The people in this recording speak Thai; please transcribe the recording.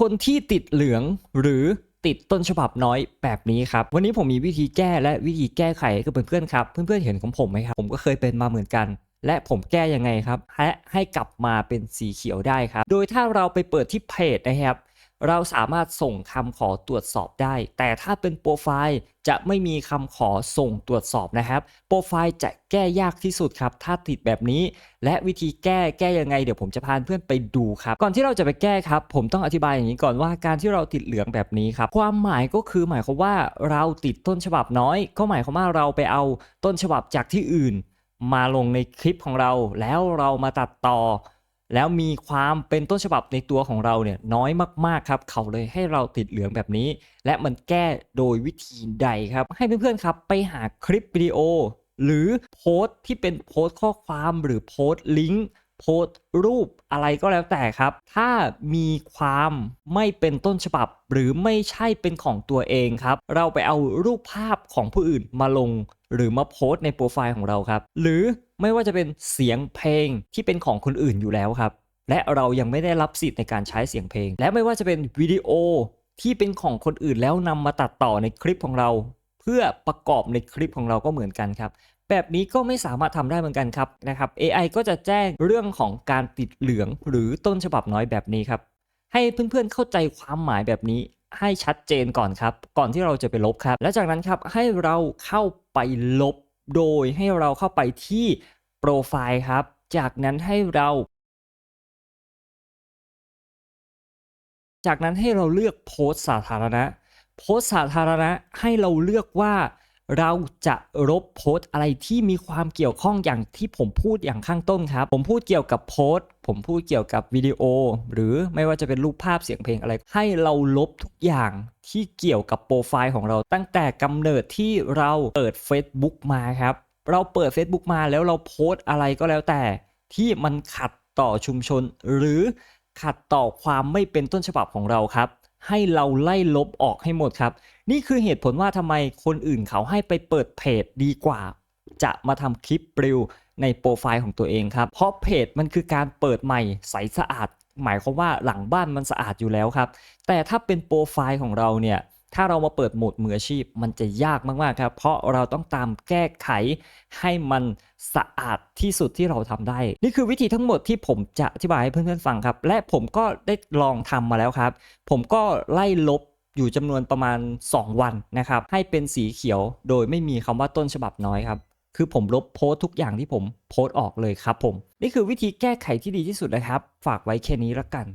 คนที่ติดเหลืองหรือติดต้นฉบับน้อยแบบนี้ครับ วันนี้ผมมีวิธีแก้และวิธีแก้ไขให้กับเพื่อนๆครับ เพื่อนๆเห็นของผมไหมครับ ผมก็เคยเป็นมาเหมือนกัน และผมแก้ยังไงครับ และให้กลับมาเป็นสีเขียวได้ครับ โดยถ้าเราไปเปิดที่เพจนะครับ เราสามารถส่งคำขอตรวจสอบได้ แต่ถ้าเป็นโปรไฟล์จะไม่มีคำขอส่งตรวจสอบนะครับ โปรไฟล์จะแก้ยากที่สุดครับ ถ้าติดแบบนี้ และวิธีแก้แก้ยังไง เดี๋ยวผมจะพาเพื่อนไปดูครับ ก่อนที่เราจะไปแก้ครับ ผมต้องอธิบายอย่างนี้ก่อนว่าการที่เราติดเหลืองแบบนี้ครับ ความหมายก็คือหมายความว่าเราติดต้นฉบับน้อย ก็หมายความว่าเราไปเอาต้นฉบับจากที่อื่น มาลงในคลิปของเรา แล้วเรามาตัดต่อ แล้วมีความเป็นต้นฉบับในตัวของเราเนี่ยน้อยมากๆครับ เขาเลยให้เราติดเหลืองแบบนี้ และมันแก้โดยวิธีใดครับ ให้เพื่อนๆครับไปหาคลิปวิดีโอ หรือโพสต์ที่เป็นโพสต์ข้อความหรือโพสต์ลิงก์โพสต์รูปอะไรก็แล้วแต่ครับ ถ้ามีความไม่เป็นต้นฉบับ หรือไม่ใช่เป็นของตัวเองครับ เราไปเอารูปภาพของผู้อื่นมาลง หรือมาโพสต์ในโปรไฟล์ของเราครับ หรือไม่ว่าจะเป็นเสียงเพลงที่เป็นของคนอื่นอยู่แล้วครับ และเรายังไม่ได้รับสิทธิ์ในการใช้เสียงเพลง และไม่ว่าจะเป็นวิดีโอที่เป็นของคนอื่นแล้วนำมาตัดต่อในคลิปของเรา เพื่อประกอบในคลิปของเราก็เหมือนกันครับแบบนี้ก็ไม่สามารถทำได้เหมือนกันครับนะครับ AI ก็จะแจ้งเรื่องของการติดเหลือง หรือต้นฉบับน้อยแบบนี้ครับ ให้เพื่อนๆเข้าใจความหมายแบบนี้ ให้ชัดเจนก่อนครับ ก่อนที่เราจะไปลบครับ และจากนั้นครับให้เราเข้าไปลบ โดยให้เราเข้าไปที่โปรไฟล์ครับ จากนั้นให้เรา จากนั้นให้เราเลือกโพสต์สาธารณะ โพสต์สาธารณะให้เราเลือกว่า เราจะลบโพสต์อะไรที่มีความเกี่ยวข้องอย่างที่ผมพูดอย่างข้างต้นครับ ผมพูดเกี่ยวกับโพสต์ ผมพูดเกี่ยวกับวิดีโอ หรือไม่ว่าจะเป็นรูปภาพเสียงเพลงอะไร ให้เราลบทุกอย่างที่เกี่ยวกับโปรไฟล์ของเราตั้งแต่กำเนิดที่เราเปิด Facebook มาครับ เราเปิด Facebook มาแล้วเราโพสต์อะไรก็แล้วแต่ ที่มันขัดต่อชุมชน หรือขัดต่อความไม่เป็นต้นฉบับของเราครับ ให้เราไล่ลบออกให้หมดครับ นี่คือเหตุผลว่าทำไมคนอื่นเขาให้ไปเปิดเพจดีกว่า จะมาทำคลิปปลิวในโปรไฟล์ของตัวเองครับ เพราะเพจมันคือการเปิดใหม่ใสสะอาด หมายความว่าหลังบ้านมันสะอาดอยู่แล้วครับ แต่ถ้าเป็นโปรไฟล์ของเราเนี่ย ถ้าเรามาเปิดโหมดมืออาชีพ มันจะยากมากๆครับ เพราะเราต้องตามแก้ไขให้มันสะอาดที่สุดที่เราทำได้ นี่คือวิธีทั้งหมดที่ผมจะอธิบายให้เพื่อนๆฟังครับ และผมก็ได้ลองทำมาแล้วครับ ผมก็ไล่ลบอยู่จำนวนประมาณ 2 วันนะครับ ให้เป็นสีเขียวโดยไม่มีคำว่าต้นฉบับน้อยครับ คือผมลบโพสต์ทุกอย่างที่ผมโพสต์ออกเลยครับผม นี่คือวิธีแก้ไขที่ดีที่สุดนะครับ ฝากไว้แค่นี้ละกัน